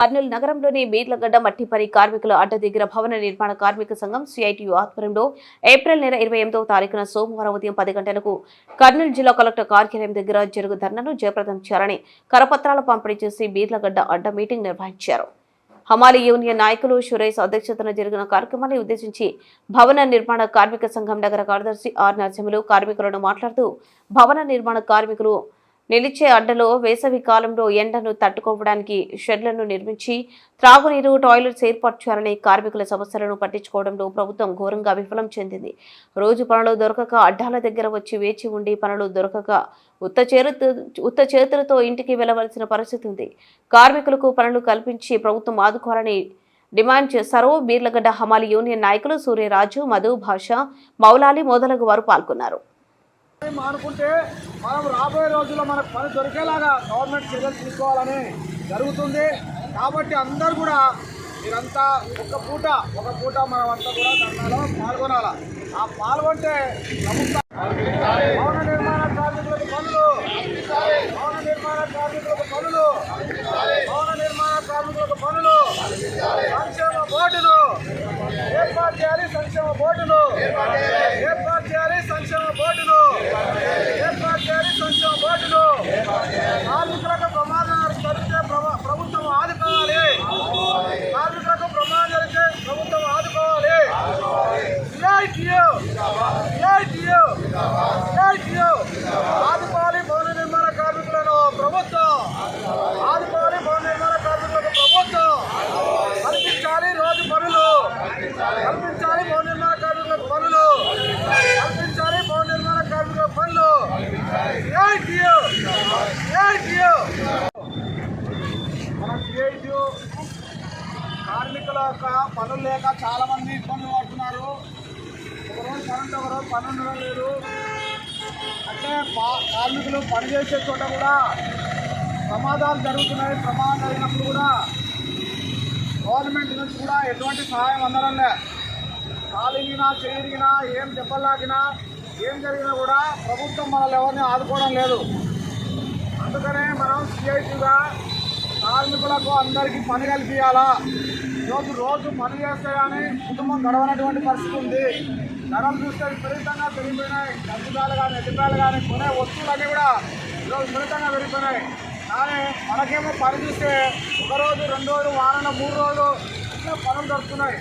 కర్నూలు నగరంలోని మీర్లగడ్డ మట్టి పని కార్మికుల అడ్డ దగ్గర భవన నిర్మాణ కార్మిక సంఘం సిఐటియు ఆధ్వర్యంలో ఏప్రిల్ నెల ఇరవై ఎనిమిదవ తారీఖున సోమవారం ఉదయం పది గంటలకు కర్నూలు జిల్లా కలెక్టర్ కార్యాలయం దగ్గర జరుగు ధర్నాను జయప్రదం చేయాలని కరపత్రాల పంపిణీ చేసి బీర్లగడ్డ అడ్డ మీటింగ్ నిర్వహించారు. హమాలి యూనియన్ నాయకులు సురేష్ అధ్యక్షతన జరిగిన కార్యక్రమాన్ని ఉద్దేశించి భవన నిర్మాణ కార్మిక సంఘం నగర కార్యదర్శి ఆర్ నరసింహులు కార్మికులను మాట్లాడుతూ భవన నిర్మాణ కార్మికులు నిలిచే అడ్డలో వేసవి కాలంలో ఎండను తట్టుకోవడానికి షెడ్లను నిర్మించి త్రాగునీరు టాయిలెట్స్ ఏర్పాటు చేయాలని కార్మికుల సమస్యలను పట్టించుకోవడంలో ప్రభుత్వం ఘోరంగా విఫలం చెందింది. రోజు పనులు దొరకక అడ్డాల దగ్గర వచ్చి వేచి ఉండి పనులు దొరకక ఉత్త చేరుతు ఉత్త చేతులతో ఇంటికి వెళ్ళవలసిన పరిస్థితి ఉంది. కార్మికులకు పనులు కల్పించి ప్రభుత్వం ఆదుకోవాలని డిమాండ్ చేశారు. బీర్లగడ్డ హమాలి యూనియన్ నాయకులు సూర్యరాజు మధు భాష మౌలాలి మొదలగు వారు పాల్గొన్నారు. మానుకుంటే మనం రాబోయే రోజుల్లో మనకు పని దొరికేలాగా గవర్నమెంట్ చర్యలు తీసుకోవాలని జరుగుతుంది. కాబట్టి అందరు కూడా మీరంతా ఒక పూట ఒక పూట మనం అంతా కూడా ధర్నాలో పాల్గొనాల. ఆ పాల్గొంటే ప్రభుత్వ భవన నిర్మాణ కార్మికులకు పనులు భవన నిర్మాణ కార్మికులకు పనులు భవన నిర్మాణ కార్మికులకు పనులు సంక్షేమ బోర్డును ఏర్పాటు చేయాలి సంక్షేమ బోర్డును ఏర్పాటు చేయాలి సంక్షేమ బోర్డును ఏర్పాటు చేయాలి సంక్షేమ బోర్డును కార్మికులకు ప్రమాదం జరిగితే ప్రభుత్వం ఆదుకోవాలి. కార్మికులకు ప్రమాదం జరిగితే ప్రభుత్వం ఆదుకోవాలి. సిఐటియు సిఐటియు సిఐటియు ఆదుకోవాలి భవన నిర్మాణ కార్మికులను ప్రభుత్వం ఆదుకోవాలి భవన నిర్మాణ కార్మికులకు ప్రభుత్వం కల్పించాలి రోజు పనులు కల్పించాలి భవన నిర్మాణ కార్మికులకు పనులు కల్పించాలి భవన నిర్మాణ కార్మికులకు పనులు సిఐటియు సిఐటియు మన సిఐటియు లేక పనులు లేక చాలామంది ఇబ్బంది ఇబ్బందులు పడుతున్నారు. ఒకరోజు పని ఒకరోజు పని ఉండడం లేదు అంటే పా- కార్మికులు పనిచేసే చోట కూడా ప్రమాదాలు జరుగుతున్నాయి. ప్రమాదం జరిగినప్పుడు కూడా గవర్నమెంట్ నుంచి కూడా ఎటువంటి సహాయం అందడం లే. కాలిగినా చేయరిగినా ఏం దెబ్బలాగినా ఏం జరిగినా కూడా ప్రభుత్వం మనల్ని ఎవరిని ఆదుకోవడం లేదు. అందుకనే మనం సిఐటిగా కార్మికులకు అందరికీ పని కల్పించాలా రోజు రోజు పని చేస్తే కానీ కుటుంబం గడవనటువంటి పరిస్థితి ఉంది. ధరలు చూస్తే విపరీతంగా పెరిగిపోయినాయి. డబ్బుదాలు కానీ ఎదుటాలు కానీ కొనే వస్తువులన్నీ కూడా ఈరోజు విపరీతంగా పెరిగిపోయినాయి. కానీ మనకేమో పని చూస్తే ఒక రోజు రెండు రోజులు వారంలో మూడు రోజులు ఇట్లా పనులు దొరుకుతున్నాయి